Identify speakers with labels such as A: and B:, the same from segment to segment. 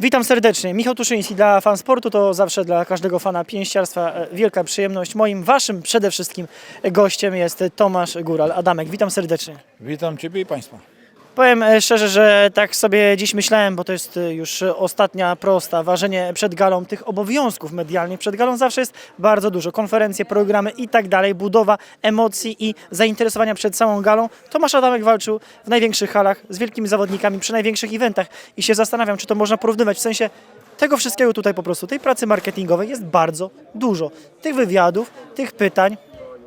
A: Witam serdecznie. Michał Tuszyński dla fan sportu to zawsze dla każdego fana pięściarstwa e, wielka przyjemność. Moim, waszym przede wszystkim gościem jest Tomasz Góral. Adamek, witam serdecznie.
B: Witam Ciebie i Państwa.
A: Powiem e, szczerze, że tak sobie dziś myślałem, bo to jest e, już ostatnia prosta, ważenie przed galą tych obowiązków medialnych. Przed galą zawsze jest bardzo dużo, konferencje, programy i tak dalej, budowa emocji i zainteresowania przed całą galą. Tomasz Adamek walczył w największych halach z wielkimi zawodnikami przy największych eventach i się zastanawiam, czy to można porównywać w sensie tego wszystkiego tutaj po prostu, tej pracy marketingowej jest bardzo dużo. Tych wywiadów, tych pytań,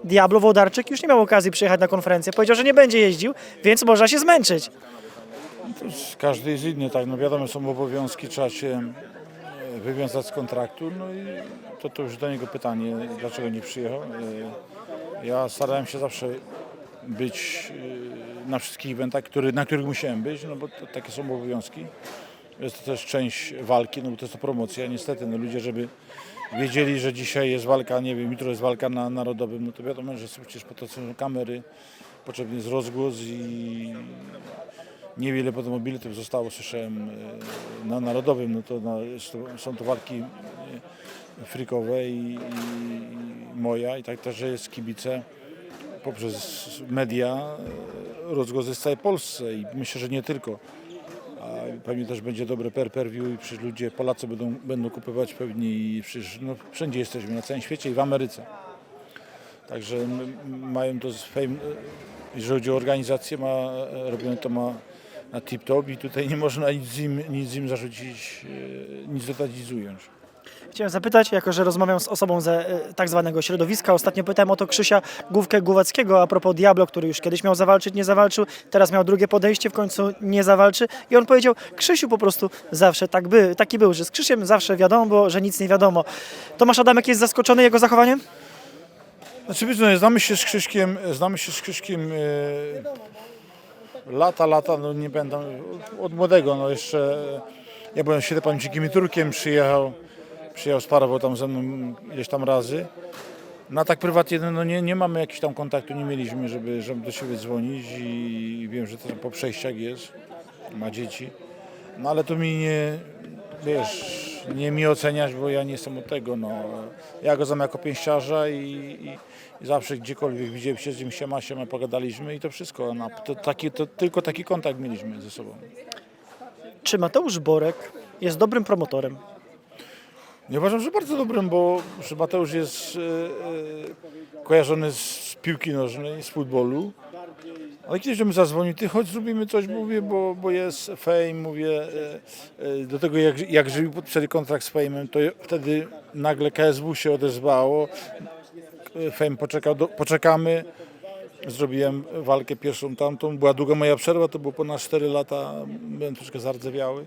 A: Diablo Wodarczyk już nie miał okazji przyjechać na konferencję. Powiedział, że nie będzie jeździł, więc można się zmęczyć.
B: Każdy jest inny, tak, no wiadomo, są obowiązki, trzeba się e, wywiązać z kontraktu, no i to, to już do niego pytanie, dlaczego nie przyjechał. E, Ja starałem się zawsze być e, na wszystkich eventach, który, na których musiałem być, no bo to, takie są obowiązki. Jest to też część walki, no bo to jest to promocja. Niestety, no ludzie, żeby wiedzieli, że dzisiaj jest walka, nie wiem, jutro jest walka na narodowym, no to wiadomo, że przecież po to są kamery, potrzebny jest rozgłos i Niewiele potem biletów zostało, słyszałem, e, na Narodowym, no to, na, są to walki e, frikowe i, i, moja i tak też jest kibice poprzez media e, rozgłos jest w całej Polsce i myślę, że nie tylko. Pewnie też będzie dobre per view i przecież ludzie, Polacy będą, będą kupować pewnie i przecież no, wszędzie jesteśmy, na całym świecie i w Ameryce. Także mają to z fame, jeżeli chodzi o organizację, ma, e, robione to ma na tip-top i tutaj nie można nic im, nic im zarzucić, e, nic dodać, nic ująć.
A: Chciałem zapytać, jako że rozmawiam z osobą ze e, tak zwanego środowiska, ostatnio pytałem o to Krzysia Główkę Głowackiego a propos Diablo, który już kiedyś miał zawalczyć, nie zawalczył, teraz miał drugie podejście, w końcu nie zawalczy i on powiedział, Krzysiu po prostu zawsze tak by, taki był, że z Krzysiem zawsze wiadomo że nic nie wiadomo. Tomasz Adamek jest zaskoczony jego zachowaniem?
B: Znaczy, wiesz, no, znamy się z Krzyśkiem, znamy się z Krzyśkiem e, lata, lata, no nie będę, od młodego, no jeszcze, e, ja byłem świetnie pamięcikiem Turkiem, przyjechał, przyjechał sparował tam ze mną ileś tam razy. No tak prywatnie, no nie, nie mamy jakiegoś tam kontaktu, nie mieliśmy, żeby, żeby do siebie dzwonić i wiem, że to po przejściach jest, ma dzieci. No ale to mi nie, wiesz, nie mi oceniać, bo ja nie jestem od tego, no. Ja go znam jako pięściarza i, i, i zawsze gdziekolwiek widziałem się z nim, siema, siema, pogadaliśmy i to wszystko. No, to, taki, to tylko taki kontakt mieliśmy ze sobą.
A: Czy Mateusz Borek jest dobrym promotorem?
B: Nie uważam, że bardzo dobrym, bo że Mateusz jest e, e, kojarzony z piłki nożnej, z futbolu. Ale kiedyś do zadzwonił, ty chodź zrobimy coś, mówię, bo, bo jest fame, mówię, e, e, do tego jak, jak żyli podpisali kontrakt z Fame'em, to wtedy nagle KSW się odezwało, E, Fame poczekał, do, poczekamy, zrobiłem walkę pierwszą tamtą, była długa moja przerwa, to było ponad 4 lata, byłem troszkę zardzewiały.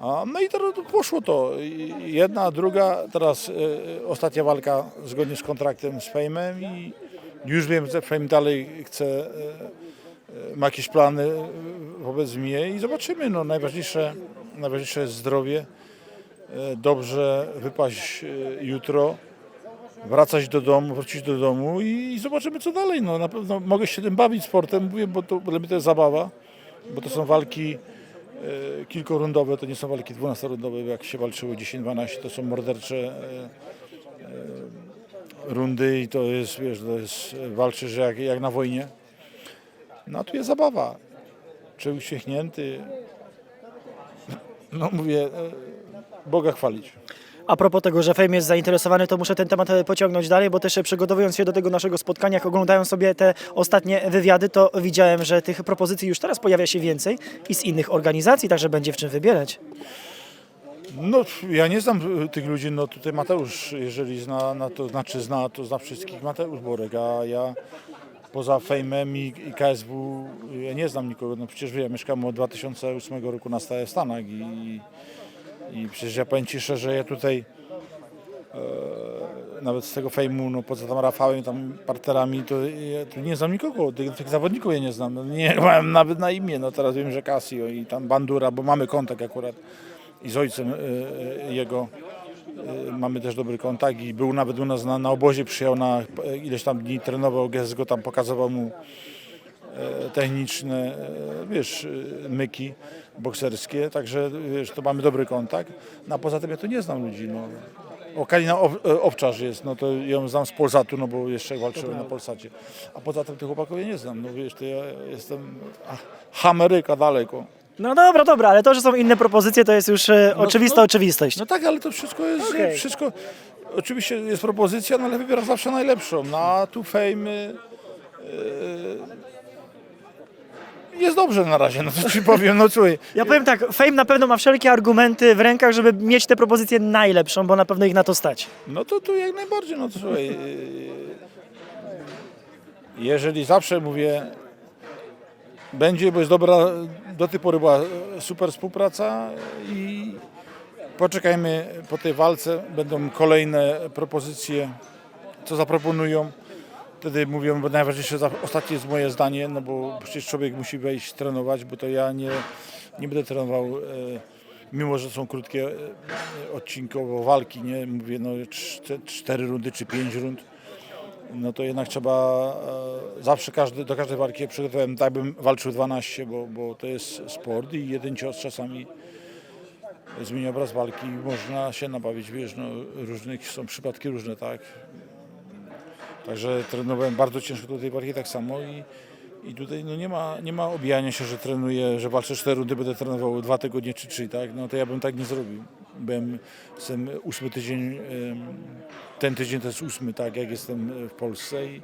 B: A, no i teraz poszło to. I Jedna, druga, teraz e, ostatnia walka zgodnie z kontraktem z Fejmem i już wiem, że Fame dalej chce, e, e, ma jakieś plany e, wobec mnie i zobaczymy. No, najważniejsze, najważniejsze jest zdrowie, e, dobrze wypaść e, jutro, wracać do domu, wrócić do domu i zobaczymy co dalej. No, na pewno mogę się tym bawić sportem, mówię, bo to, dla mnie to jest zabawa, bo to są walki e, kilkorundowe, to nie są walki 12-rundowe, jak się walczyło 10-12, to są mordercze e, e, rundy i to jest, wiesz, to jest, walczysz jak, jak na wojnie. No a tu jest zabawa. Czy uśmiechnięty, no mówię, Boga chwalić.
A: A propos tego, że Fame jest zainteresowany, to muszę ten temat e, pociągnąć dalej, bo też e, przygotowując się do tego naszego spotkania, jak oglądają sobie te ostatnie wywiady, to widziałem, że tych propozycji już teraz pojawia się więcej i z innych organizacji, także będzie w czym wybierać.
B: No, ja nie znam y, tych ludzi, no tutaj Mateusz, jeżeli zna, no to znaczy zna, to zna wszystkich. Mateusz Borek, a ja poza Fejmem i, i KSW ja nie znam nikogo, no przecież ja mieszkam od 2008 roku na stałe w Stanach i, i przecież ja powiem Ci szczerze, ja tutaj e, nawet z tego Fejmu, no poza tam Rafałem, tam parterami, to ja tu nie znam nikogo, tych, tych zawodników ja nie znam, no, nie mam nawet na imię, no teraz wiem, że Casio i tam Bandura, bo mamy kontakt akurat i z ojcem e, e, jego e, mamy też dobry kontakt i był nawet u nas na, na obozie, przyjechał na e, ileś tam dni, trenował, Gest go tam pokazywał mu techniczne, e, wiesz, e, myki bokserskie, także wiesz, to mamy dobry kontakt. No a poza tym ja tu nie znam ludzi. No. O, Kalina Ob- e, Obczarz jest, no to ją znam z Polsatu, no bo jeszcze walczyłem na Polsacie. A poza tym tych chłopaków ja nie znam, no wiesz, to ja jestem a, Ameryka daleko.
A: No dobra, dobra, ale to, że są inne propozycje, to jest już e, oczywista
B: no-
A: oczywistość.
B: No tak, ale to wszystko jest,
A: Okej.
B: wszystko, oczywiście jest propozycja, no ale wybierasz zawsze najlepszą. No a tu fame y, y, jest dobrze na razie, no co ci powiem, no słuchaj.
A: Ja powiem tak, Fame na pewno ma wszelkie argumenty w rękach, żeby mieć tę propozycję najlepszą, bo na pewno ich na to stać.
B: No to tu jak najbardziej, no to słuchaj. Jeżeli zawsze mówię, będzie, bo jest dobra, do tej pory była super współpraca i poczekajmy po tej walce, będą kolejne propozycje, co zaproponują. Wtedy mówią, bo najważniejsze, ostatnie jest moje zdanie, no bo przecież człowiek musi wejść trenować, bo to ja nie, nie będę trenował, e, mimo że są krótkie e, odcinkowo walki, nie, mówię, no czte- cztery rundy czy pięć rund, no to jednak trzeba e, zawsze każdy, do każdej walki przygotowałem, tak bym walczył 12, bo, bo to jest sport i jeden cios czasami zmienia obraz walki i można się nabawić, wiesz, no różnych, są przypadki różne, tak. Także trenowałem bardzo ciężko do tej walki tak samo i, i tutaj no nie, ma, nie ma obijania się, że trenuję, że walczę 4 rundy, będę trenował dwa tygodnie czy trzy, tak? No to ja bym tak nie zrobił. Byłem, jestem ósmy tydzień, ten tydzień to jest ósmy, tak, jak jestem w Polsce i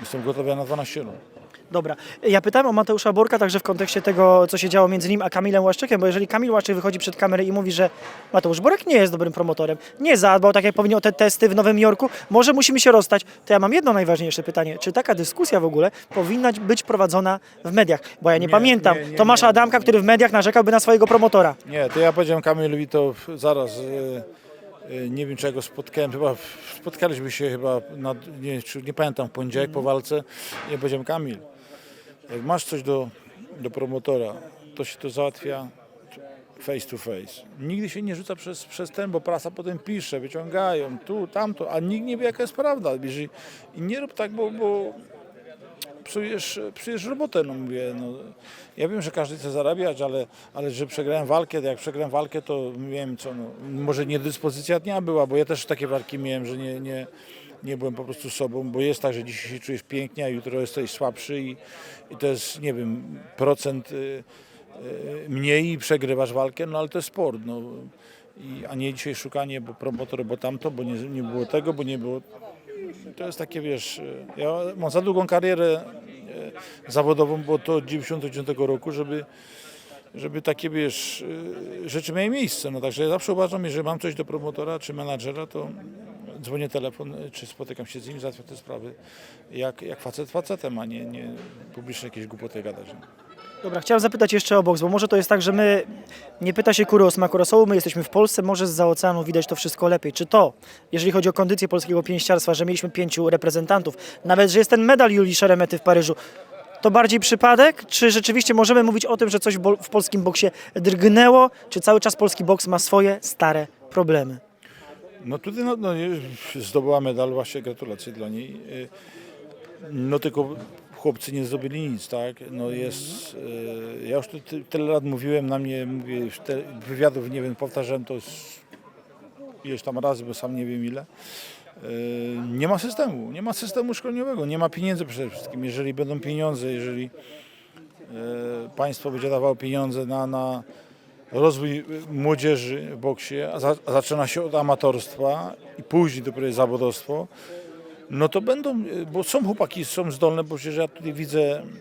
B: jestem gotowy na 12 rund.
A: Dobra, ja pytałem o Mateusza Borka także w kontekście tego, co się działo między nim a Kamilem Łaszczykiem, bo jeżeli Kamil Łaszczyk wychodzi przed kamerę i mówi, że Mateusz Borek nie jest dobrym promotorem, nie zadbał tak jak powinien o te testy w Nowym Jorku, może musimy się rozstać, to ja mam jedno najważniejsze pytanie, czy taka dyskusja w ogóle powinna być prowadzona w mediach? Bo ja nie,
B: Nie,
A: pamiętam
B: nie, nie,
A: Tomasza
B: nie.
A: Adamka, który w mediach narzekałby na swojego promotora.
B: Nie, to ja powiedziałem Kamilowi to zaraz. e, e, Nie wiem, czy ja go spotkałem. Chyba spotkaliśmy się chyba, na, nie, czy, nie pamiętam, w poniedziałek po walce. Ja powiedziałem, Kamil, jak masz coś do, do promotora, to się to załatwia face to face. Nigdy się nie rzuca przez, przez ten, bo prasa potem pisze, wyciągają tu, tamto, a nikt nie wie, jaka jest prawda. I nie rób tak, bo, bo psujesz, psujesz robotę, no mówię, no. Ja wiem, że każdy chce zarabiać, ale, ale że przegrałem walkę, jak przegrałem walkę, to wiem co, no, może niedyspozycja dnia była, bo ja też takie walki miałem, że nie, nie, nie byłem po prostu sobą, bo jest tak, że dzisiaj się czujesz pięknie, a jutro jesteś słabszy i, i to jest, nie wiem, procent y, y, mniej i przegrywasz walkę, no ale to jest sport, no. I, a nie dzisiaj szukanie, bo promotor, bo tamto, bo nie, nie było tego, bo nie było to jest takie, wiesz, e, ja mam za długą karierę e, zawodową, bo to od 99 roku, żeby, żeby takie, wiesz, e, rzeczy miały miejsce. No także ja zawsze uważam, jeżeli mam coś do promotora czy menadżera, to dzwonię telefon, czy spotykam się z nim, załatwiam te sprawy jak, jak facet facetem, a nie, nie publicznie jakieś głupoty gadać.
A: Dobra, chciałem zapytać jeszcze o boks, bo może to jest tak, że my, nie pyta się kury o smaku rosołu, my jesteśmy w Polsce, może z oceanu widać to wszystko lepiej. Czy to, jeżeli chodzi o kondycję polskiego pięściarstwa, że mieliśmy pięciu reprezentantów, nawet, że jest ten medal Julii Szeremety w Paryżu, to bardziej przypadek, czy rzeczywiście możemy mówić o tym, że coś w polskim boksie drgnęło, czy cały czas polski boks ma swoje stare problemy?
B: No tutaj no, no, zdobyła medal, właśnie gratulacje dla niej. Y, No tylko chłopcy nie zrobili nic, tak? No jest, y, ja już tu ty- tyle lat mówiłem, na mnie, mówię, już te, wywiadów, nie wiem, powtarzałem to ileś tam razy, bo sam nie wiem ile. Y, Nie ma systemu, nie ma systemu szkoleniowego, nie ma pieniędzy przede wszystkim. Jeżeli będą pieniądze, jeżeli państwo będzie dawało pieniądze na, na rozwój y, młodzieży w boksie, a, za, a zaczyna się od amatorstwa i później dopiero jest zawodowstwo, no to będą, y, bo są chłopaki, są zdolne, bo przecież ja tutaj widzę, mm,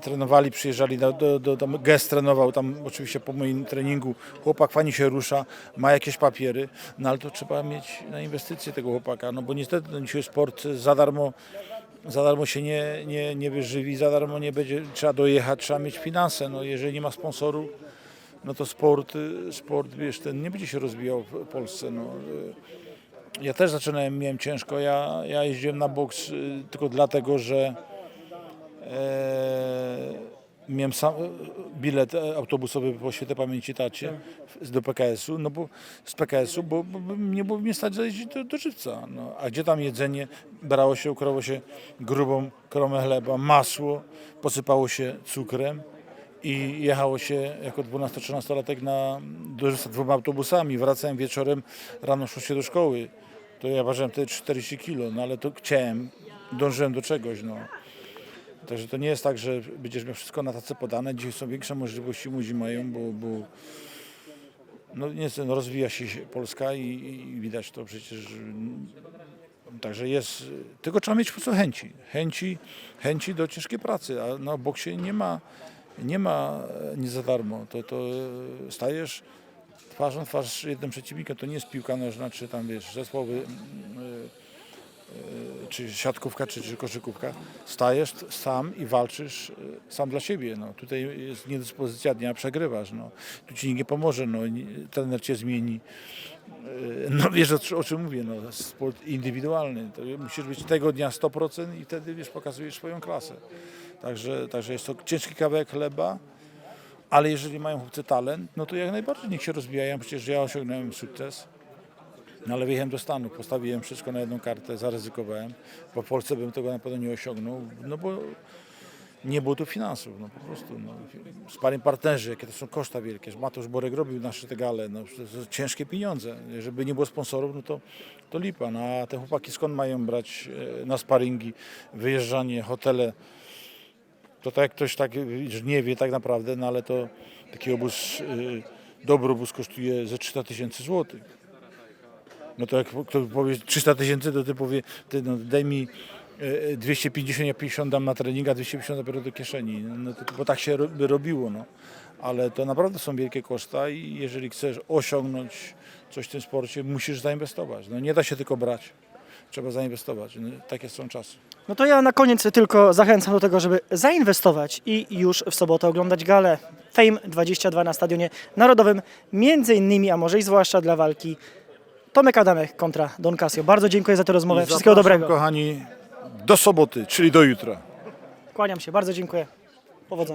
B: trenowali, przyjeżdżali, do, do, do, tam gest trenował, tam oczywiście po moim treningu chłopak fajnie się rusza, ma jakieś papiery, no ale to trzeba mieć na inwestycje tego chłopaka, no bo niestety no, dzisiaj sport za darmo za darmo się nie, nie, nie wyżywi, za darmo nie będzie, trzeba dojechać, trzeba mieć finanse. No, jeżeli nie ma sponsorów, no to sport, y, sport wiesz, ten nie będzie się rozwijał w Polsce. No. Y, Ja też zaczynałem, miałem ciężko, ja, ja jeździłem na boks y, tylko dlatego, że e, miałem sam, bilet autobusowy po świętej pamięci tacie w- do PKS-u, no bo z PKS-u, bo, bo, nie było mnie stać zajść do, do żywca. No, a gdzie tam jedzenie? Brało się, ukroło się grubą kromę chleba, masło, posypało się cukrem i jechało się jako 12-13-latek na dwoma autobusami. Wracałem wieczorem, rano szło się do szkoły. To ja ważyłem wtedy 40 kilo, no ale to chciałem, dążyłem do czegoś, no. Także to nie jest tak, że będziesz miał wszystko na tacy podane. Dzisiaj są większe możliwości młodzi mają, bo, bo no niestety no rozwija się Polska i, i widać to przecież. Także jest, tylko trzeba mieć po prostu chęci. Chęci, chęci do ciężkiej pracy, a na boksie nie ma, nie ma e, nie za darmo. To, to e, stajesz twarzą w twarz jednym przeciwnikiem. To nie jest piłka nożna, czy tam wiesz, zespołowy mm, e, czy siatkówka, czy, czy koszykówka, stajesz sam i walczysz e, sam dla siebie. No. Tutaj jest niedyspozycja dnia, przegrywasz. No. Tu ci nikt nie pomoże, no. trener cię zmieni. No wiesz o, o czym mówię, no. sport indywidualny. To musisz być tego dnia 100% i wtedy wiesz, pokazujesz swoją klasę. Także, także jest to ciężki kawałek chleba, ale jeżeli mają chłopcy talent, no to jak najbardziej niech się rozwijają. Przecież ja osiągnąłem sukces. No ale wyjechałem do Stanów, postawiłem wszystko na jedną kartę, zaryzykowałem, w Polsce bym tego na pewno nie osiągnął, no bo nie było tu finansów, no po prostu. No. Sparring partnerzy, jakie to są koszta wielkie. Mateusz Borek robił nasze te gale, no ciężkie pieniądze. Żeby nie było sponsorów, no to, to lipa. No, a te chłopaki skąd mają brać e, na sparingi, wyjeżdżanie, hotele. To tak ktoś tak nie wie tak naprawdę, no ale to taki obóz, y, dobry obóz kosztuje ze 300 tysięcy złotych. No to jak ktoś powie 300 tysięcy, to ty powie, ty no, daj mi e, 250, ja 50 dam na trening, a 250 dopiero do kieszeni. No to, bo tak się by robiło, no. Ale to naprawdę są wielkie koszta i jeżeli chcesz osiągnąć coś w tym sporcie, musisz zainwestować. No nie da się tylko brać. Trzeba zainwestować. No, takie są czasy.
A: No to ja na koniec tylko zachęcam do tego, żeby zainwestować i już w sobotę oglądać galę Fame 22 na Stadionie Narodowym, między innymi, a może i zwłaszcza dla walki Tomek Adamek kontra Don Casio. Bardzo dziękuję za tę rozmowę. Wszystkiego dobrego.
B: kochani, do soboty, czyli do jutra.
A: Kłaniam się, bardzo dziękuję. Powodzenia.